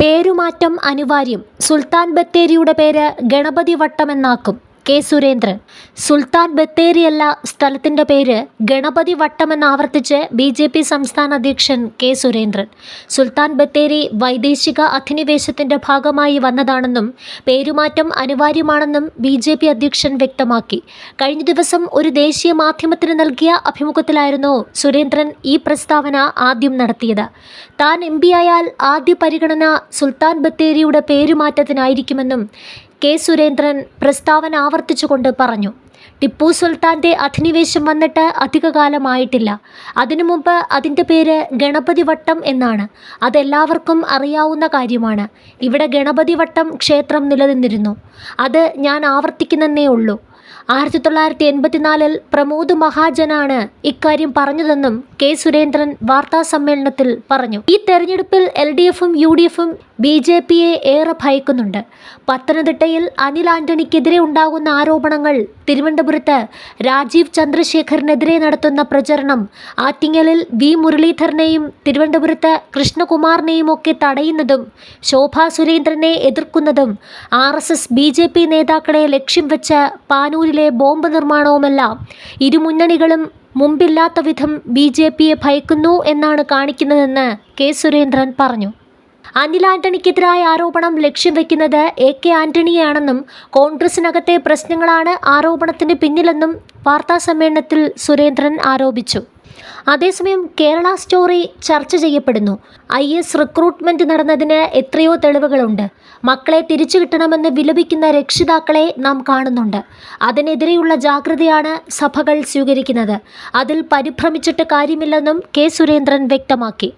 പേരുമാറ്റം അനിവാര്യം സുൽത്താൻ ബത്തേരിയുടെ പേര് ഗണപതി വട്ടമെന്നാക്കും കെ സുരേന്ദ്രൻ. സുൽത്താൻ ബത്തേരിയല്ല സ്ഥലത്തിന്റെ പേര്. ഗണപതി വട്ടമെന്ന് ആവർത്തിച്ച് ബി ജെ പി സംസ്ഥാന അധ്യക്ഷൻ കെ സുരേന്ദ്രൻ. സുൽത്താൻ ബത്തേരി വൈദേശിക അധിനിവേശത്തിന്റെ ഭാഗമായി വന്നതാണെന്നും പേരുമാറ്റം അനിവാര്യമാണെന്നും ബി ജെ പി അധ്യക്ഷൻ വ്യക്തമാക്കി. കഴിഞ്ഞ ദിവസം ഒരു ദേശീയ മാധ്യമത്തിന് നൽകിയ അഭിമുഖത്തിലായിരുന്നു സുരേന്ദ്രൻ ഈ പ്രസ്താവന ആദ്യം നടത്തിയത്. താൻ എം പി ആയാൽ ആദ്യ പരിഗണന സുൽത്താൻ ബത്തേരിയുടെ പേരുമാറ്റത്തിനായിരിക്കുമെന്നും കെ സുരേന്ദ്രൻ പ്രസ്താവന ആവർത്തിച്ചുകൊണ്ട് പറഞ്ഞു ടിപ്പു സുൽത്താന്റെ അധിനിവേശം വന്നിട്ട് അധികകാലമായിട്ടില്ല. അതിനു മുമ്പ് അതിന്റെ പേര് ഗണപതി വട്ടം എന്നാണ്. അതെല്ലാവർക്കും അറിയാവുന്ന കാര്യമാണ്. ഇവിടെ ഗണപതി വട്ടം ക്ഷേത്രം നിലനിന്നിരുന്നു. അത് ഞാൻ ആവർത്തിക്കുന്നതേ ഉള്ളൂ. ആയിരത്തി തൊള്ളായിരത്തി എൺപത്തിനാലിൽ പ്രമോദ് മഹാജനാണ് ഇക്കാര്യം പറഞ്ഞതെന്നും കെ സുരേന്ദ്രൻ വാർത്താ സമ്മേളനത്തിൽ പറഞ്ഞു. ഈ തെരഞ്ഞെടുപ്പിൽ എൽ ഡി എഫും യു ഡി എഫും ബി ജെ പിയെ ഏറെ ഭയക്കുന്നുണ്ട്. പത്തനംതിട്ടയിൽ അനിൽ ആന്റണിക്കെതിരെ ഉണ്ടാകുന്ന ആരോപണങ്ങൾ തിരുവനന്തപുരത്ത് രാജീവ് ചന്ദ്രശേഖറിനെതിരെ നടത്തുന്ന പ്രചരണം ആറ്റിങ്ങലിൽ വി മുരളീധരനെയും തിരുവനന്തപുരത്ത് കൃഷ്ണകുമാറിനെയും ഒക്കെ തടയുന്നതും ശോഭാ സുരേന്ദ്രനെ എതിർക്കുന്നതും R S S B J P നേതാക്കളെ ലക്ഷ്യം വെച്ച് പാനൂരിലെ ബോംബ് നിർമ്മാണവുമെല്ലാം ഇരുമുന്നണികളും മുമ്പില്ലാത്ത വിധം ബി ജെ പിയെ ഭയക്കുന്നു എന്നാണ് കാണിക്കുന്നതെന്ന് കെ സുരേന്ദ്രൻ പറഞ്ഞു. അനിൽ ആന്റണിക്കെതിരായ ആരോപണം ലക്ഷ്യം വെക്കുന്നത് എ കെ ആന്റണിയാണെന്നും കോൺഗ്രസിനകത്തെ പ്രശ്നങ്ങളാണ് ആരോപണത്തിന് പിന്നിലെന്നും വാർത്താ സമ്മേളനത്തിൽ സുരേന്ദ്രൻ ആരോപിച്ചു. അതേസമയം കേരള സ്റ്റോറി ചർച്ച ചെയ്യപ്പെടുന്നു. ഐ എസ് റിക്രൂട്ട്മെന്റ് നടന്നതിന് എത്രയോ തെളിവുകളുണ്ട്. മക്കളെ തിരിച്ചു കിട്ടണമെന്ന് വിലപിക്കുന്ന രക്ഷിതാക്കളെ നാം കാണുന്നുണ്ട്. അതിനെതിരെയുള്ള ജാഗ്രതയാണ് സഭകൾ സ്വീകരിക്കുന്നത്. അതിൽ പരിഭ്രമിച്ചിട്ട് കാര്യമില്ലെന്നും കെ സുരേന്ദ്രൻ വ്യക്തമാക്കി.